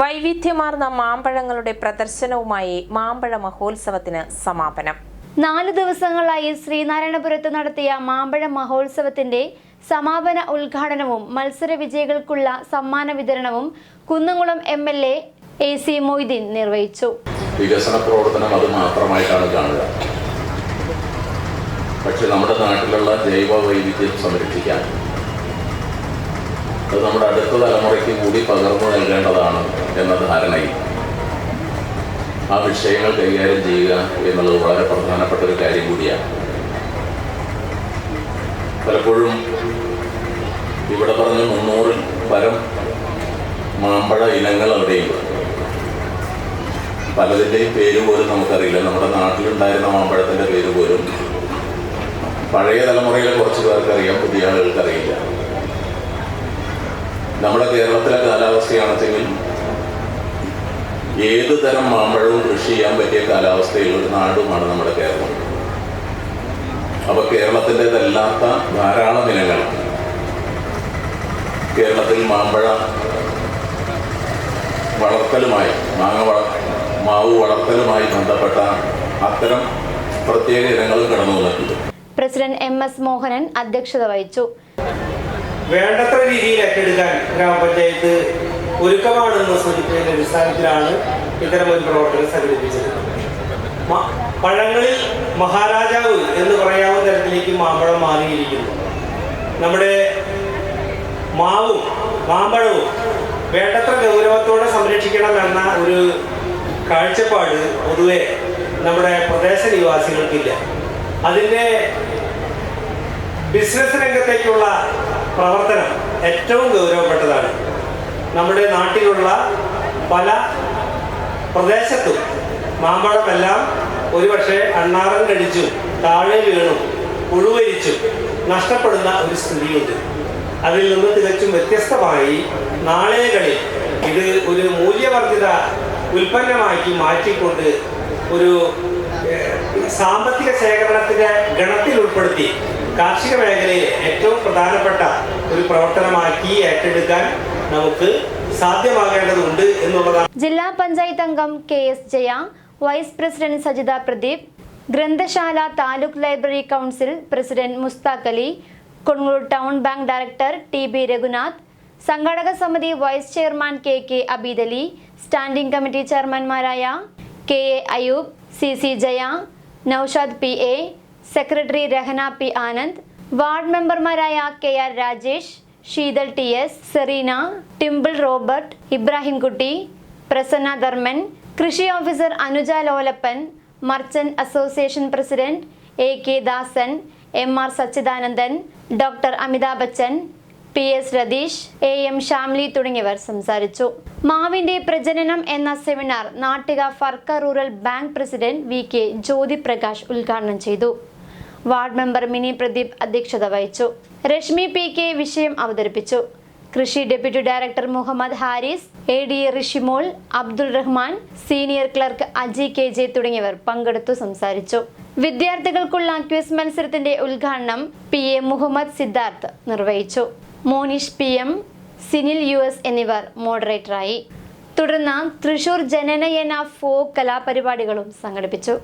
വൈവിധ്യമാർന്ന മാമ്പഴങ്ങളുടെ പ്രദർശനവുമായി മാമ്പഴ മഹോത്സവത്തിന് സമാപനം. നാല് ദിവസങ്ങളായി ശ്രീനാരായണപുരത്ത് നടത്തിയ മാമ്പഴ മഹോത്സവത്തിന്റെ സമാപന ഉദ്ഘാടനവും മത്സര വിജയികൾക്കുള്ള സമ്മാന വിതരണവും Kunnamkulam M L A A C Moideen നിർവഹിച്ചു. വികസന പ്രവർത്തനം അത് മാത്രമായിട്ടാണ് കാണുക. പക്ഷെ നമ്മുടെ നാട്ടിലുള്ള ജൈവ വൈവിധ്യം സംരക്ഷിക്കാൻ അത് നമ്മുടെ അടുത്ത തലമുറയ്ക്ക് കൂടി പകർന്നു നൽകേണ്ടതാണ് എന്ന ധാരണയിൽ. ആ വിഷയങ്ങൾ കൈകാര്യം ചെയ്യുക എന്നുള്ളത് വളരെ പ്രധാനപ്പെട്ട ഒരു കാര്യം കൂടിയാണ്. പലപ്പോഴും ഇവിടെ പറഞ്ഞ മുന്നൂറിൽ പരം മാമ്പഴ ഇനങ്ങൾ അവിടെയുണ്ട്. പലതിന്റെയും പേര് പോലും നമുക്കറിയില്ല. നമ്മുടെ നാട്ടിലുണ്ടായിരുന്ന മാമ്പഴത്തിന്റെ പേര് പോലും പഴയ തലമുറയിലെ കുറച്ച് പേർക്കറിയാം പുതിയ ആളുകൾക്ക് അറിയില്ല നമ്മുടെ കേരളത്തിലെ കാലാവസ്ഥയാണെങ്കിൽ ഏത് തരം മാമ്പഴവും കൃഷി ചെയ്യാൻ പറ്റിയ കാലാവസ്ഥയുള്ള നാടുമാണ് നമ്മുടെ കേരളം. അപ്പൊ കേരളത്തിന്റെതല്ലാത്ത ധാരാളം ഇനങ്ങൾ. കേരളത്തിൽ മാമ്പഴ വളർത്തലുമായി മാങ്ങ വള മാവ് വളർത്തലുമായി ബന്ധപ്പെട്ട അത്തരം പ്രത്യേക ഇനങ്ങളും കടന്നു വന്നിട്ടുണ്ട്. പ്രസിഡന്റ് എം എസ് മോഹനൻ അധ്യക്ഷത വഹിച്ചു. വേണ്ടത്ര രീതിയിൽ ഏറ്റെടുക്കാൻ ഗ്രാമപഞ്ചായത്ത് ഒരുക്കമാണെന്ന് സൂചിപ്പിക്കുന്ന അടിസ്ഥാനത്തിലാണ് ഇത്തരം ഒരു പ്രവർത്തനം സംഘടിപ്പിച്ചത്. പഴങ്ങളിൽ മഹാരാജാവ് എന്ന് പറയാവുന്ന തരത്തിലേക്ക് മാമ്പഴം മാറിയിരിക്കുന്നു. നമ്മുടെ മാവും മാമ്പഴവും വേണ്ടത്ര ഗൗരവത്തോടെ സംരക്ഷിക്കണം എന്ന ഒരു കാഴ്ചപ്പാട് പൊതുവെ നമ്മുടെ പ്രദേശ നിവാസികൾക്കില്ല. അതിന്റെ ബിസിനസ് രംഗത്തേക്കുള്ള പ്രവർത്തനം ഏറ്റവും ഗൗരവപ്പെട്ടതാണ്. നമ്മുടെ നാട്ടിലുള്ള പല പ്രദേശത്തും മാമ്പഴമെല്ലാം ഒരുപക്ഷെ അണ്ണാറം കടിച്ചും താഴെ വീണു പുഴുവരിച്ചും നഷ്ടപ്പെടുന്ന ഒരു സ്ഥിതിയുണ്ട്. അതിൽ നിന്ന് തികച്ചും വ്യത്യസ്തമായി നാളേകളിൽ ഇത് ഒരു മൂല്യവർദ്ധിത ഉൽപ്പന്നമാക്കി മാറ്റിക്കൊണ്ട് ഒരു സാമ്പത്തിക ശേഖരണത്തിന്റെ ഗണത്തിൽ ഉൾപ്പെടുത്തി കാർഷിക മേഖലയിൽ ഏറ്റവും പ്രധാനപ്പെട്ട ഒരു പ്രവർത്തനമാക്കി ഏറ്റെടുക്കാൻ നമുക്ക് സാധ്യമാകേണ്ടതുണ്ട് എന്നുള്ളതാണ്. ജില്ലാ പഞ്ചായത്ത് അംഗം K S Jaya vice president Sajitha Pradeep ഗ്രന്ഥശാല taluk library council president Musthaq Ali Kodungallur town bank director T B Raghunath സംഘാടക സമിതി vice chairman K K Abeed Ali standing committee ചെയർമാൻമാരായ K A Ayoob C C Jaya Noushad P A secretary Rahana P Anand ward മെമ്പർമാരായ K R Rajesh Sheethal T S Sereena Timple Robert Ibrahimkutty Prasanna Dharman കൃഷി officer Anuja Lolappan merchant association president A K Dasan M R Sachidanandan doctor Amitabh Bachchan P S Ratheesh A M Shamli തുടങ്ങിയവർ സംസാരിച്ചു. മാവിന്റെ പ്രജനനം എന്ന seminar Nattika Firka rural bank president V K Jyothi Prakash ഉദ്ഘാടനം ചെയ്തു. Ward member mini Pradeep അധ്യക്ഷത വഹിച്ചു. Rashmi P K വിഷയം അവതരിപ്പിച്ചു. കൃഷി deputy director Muhammad Haris A D Rishimol Abdul Rahman senior clerk Aji K J തുടങ്ങിയവർ പങ്കെടുത്തു സംസാരിച്ചു. വിദ്യാർത്ഥികൾക്കുള്ള ക്വിസ് മത്സരത്തിന്റെ ഉദ്ഘാടനം പി എ മുഹമ്മദ് സിദ്ധാർത്ഥ് നിർവഹിച്ചു. Monish P M Sinil U S എന്നിവർ മോഡറേറ്ററായി. തുടർന്ന് തൃശൂർ ജനനയന ഫോക്ക് കലാപരിപാടികളും സംഘടിപ്പിച്ചു.